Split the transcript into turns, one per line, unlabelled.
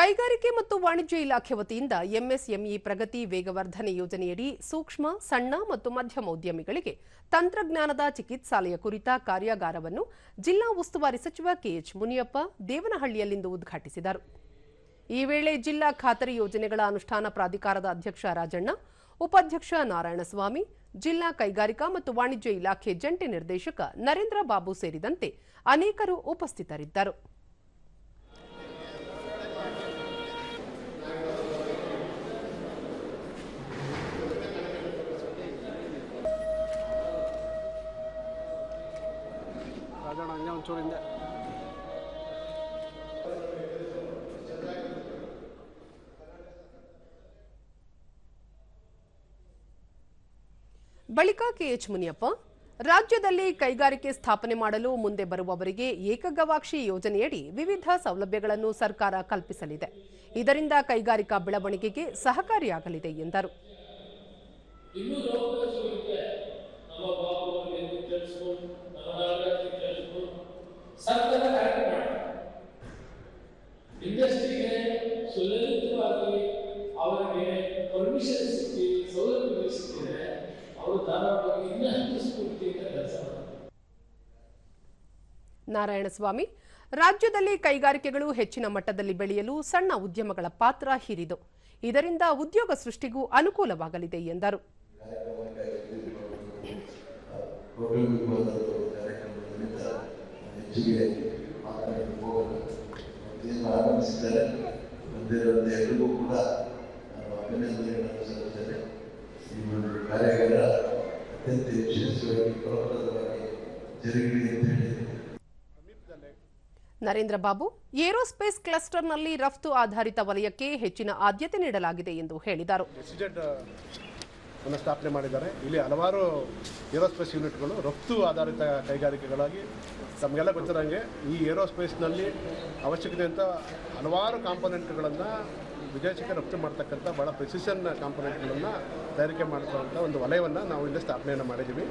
ಕೈಗಾರಿಕೆ ಮತ್ತು ವಾಣಿಜ್ಯ ಇಲಾಖೆ ವತಿಯಿಂದ ಎಂಎಸ್ಎಂಇ ಪ್ರಗತಿ ವೇಗವರ್ಧನೆ ಯೋಜನೆಯಡಿ ಸೂಕ್ಷ್ಮ, ಸಣ್ಣ ಮತ್ತು ಮಧ್ಯಮ ಉದ್ಯಮಿಗಳಿಗೆ ತಂತ್ರಜ್ಞಾನದ ಚಿಕಿತ್ಸಾಲಯ ಕುರಿತ ಕಾರ್ಯಾಗಾರವನ್ನು ಜಿಲ್ಲಾ ಉಸ್ತುವಾರಿ ಸಚಿವ ಕೆಎಚ್ ಮುನಿಯಪ್ಪ ದೇವನಹಳ್ಳಿಯಲ್ಲಿಂದು ಉದ್ಘಾಟಿಸಿದರು. ಈ ವೇಳೆ ಜಿಲ್ಲಾ ಖಾತರಿ ಯೋಜನೆಗಳ ಅನುಷ್ಠಾನ ಪ್ರಾಧಿಕಾರದ ಅಧ್ಯಕ್ಷ ರಾಜಣ್ಣ, ಉಪಾಧ್ಯಕ್ಷ ನಾರಾಯಣಸ್ವಾಮಿ, ಜಿಲ್ಲಾ ಕೈಗಾರಿಕಾ ಮತ್ತು ವಾಣಿಜ್ಯ ಇಲಾಖೆ ಜಂಟಿ ನಿರ್ದೇಶಕ ನರೇಂದ್ರ ಬಾಬು ಸೇರಿದಂತೆ ಅನೇಕರು ಉಪಸ್ಥಿತರಿದ್ದರು.
ರಾಜಣ್ಣ ಹಂಗೆ ಒಂಚೂರು ಹಿಂದೆ.
ಬಳಿಕ ಕೆಎಚ್ ಮುನಿಯಪ್ಪ ರಾಜ್ಯದಲ್ಲಿ ಕೈಗಾರಿಕೆ ಸ್ಥಾಪನೆ ಮಾಡಲು ಮುಂದೆ ಬರುವವರಿಗೆ ಏಕಗವಾಕ್ಷಿ ಯೋಜನೆಯಡಿ ವಿವಿಧ ಸೌಲಭ್ಯಗಳನ್ನು ಸರ್ಕಾರ ಕಲ್ಪಿಸಲಿದೆ. ಇದರಿಂದ ಕೈಗಾರಿಕಾ ಬೆಳವಣಿಗೆಗೆ ಸಹಕಾರಿಯಾಗಲಿದೆ ಎಂದರು.
ಸರ್ಕಾರ ಕರೆಕ್ಟ್ ಮಾಡಿ. ಇಂಡಸ್ಟ್ರಿಗೆ ಸುಲಲಿತವಾಗಿ ಅವರಿಗೆ ಪರ್ಮಿಷನ್ ಸಿಕ್ಕಿ ಸೌಲಭ್ಯಗಳು ಸಿಕ್ಕಿದ್ರೆ ಅವರು ಧಾರಾವಾಹಿಯಾಗಿ ಇನ್ನಷ್ಟು ಸ್ಫೂರ್ತಿಯಿಂದ ಕೆಲಸ ಮಾಡ್ತಾರೆ.
ನಾರಾಯಣಸ್ವಾಮಿ ರಾಜ್ಯದಲ್ಲಿ ಕೈಗಾರಿಕೆಗಳು ಹೆಚ್ಚಿನ ಮಟ್ಟದಲ್ಲಿ ಬೆಳೆಯಲು ಸಣ್ಣ ಉದ್ಯಮಗಳ ಪಾತ್ರ ಹಿರಿದು ಇದರಿಂದ ಉದ್ಯೋಗ ಸೃಷ್ಟಿಗೂ ಅನುಕೂಲವಾಗಲಿದೆ ಎಂದರು.
ಹೆಚ್ಚಿಗೆ ಮಾತನಾಡಲು ಹೋಗಲ್ಲ ಮತ್ತೇನು ಆರಂಭಿಸಿದ್ದಾರೆ ಬಂದಿರೋದು ಕೂಡ ನಾನು ಅಭಿನಂದನೆಗಳನ್ನು ಸಲ್ಲಿಸ್ತೇನೆ ಈ ಒಂದು ಕಾರ್ಯಾಗಾರ ಅತ್ಯಂತ ಯಶಸ್ವಿಯಾಗಿ ಫಲಪ್ರದವಾಗಿ ಜರುಗಿದೆ ಅಂತ ಹೇಳಿ.
ನರೇಂದ್ರ ಬಾಬು ಏರೋಸ್ಪೇಸ್ ಕ್ಲಸ್ಟರ್ನಲ್ಲಿ ರಫ್ತು ಆಧಾರಿತ ವಲಯಕ್ಕೆ ಹೆಚ್ಚಿನ ಆದ್ಯತೆ ನೀಡಲಾಗಿದೆ ಎಂದು ಹೇಳಿದರು.
ಅನ್ನು ಸ್ಥಾಪನೆ ಮಾಡಿದ್ದಾರೆ. ಇಲ್ಲಿ ಹಲವಾರು ಏರೋಸ್ಪೇಸ್ ಯೂನಿಟ್ಗಳು ರಫ್ತು ಆಧಾರಿತ ಕೈಗಾರಿಕೆಗಳಾಗಿ ತಮಗೆಲ್ಲ ಗೊತ್ತಿರೋಂಗೆ ಈ ಏರೋಸ್ಪೇಸ್ನಲ್ಲಿ ಅವಶ್ಯಕತೆ ಅಂತ ಹಲವಾರು ಕಾಂಪೊನೆಂಟ್ಗಳನ್ನು ವಿದೇಶಕ್ಕೆ ರಫ್ತು ಮಾಡ್ತಕ್ಕಂಥ ಭಾಳ ಪ್ರೆಸಿಷನ್ ಕಾಂಪೊನೆಂಟ್ಗಳನ್ನು ತಯಾರಿಕೆ ಮಾಡ್ತಕ್ಕಂಥ ಒಂದು ವಲಯವನ್ನು ನಾವು ಇಲ್ಲಿ ಸ್ಥಾಪನೆಯನ್ನು ಮಾಡಿದ್ದೀವಿ.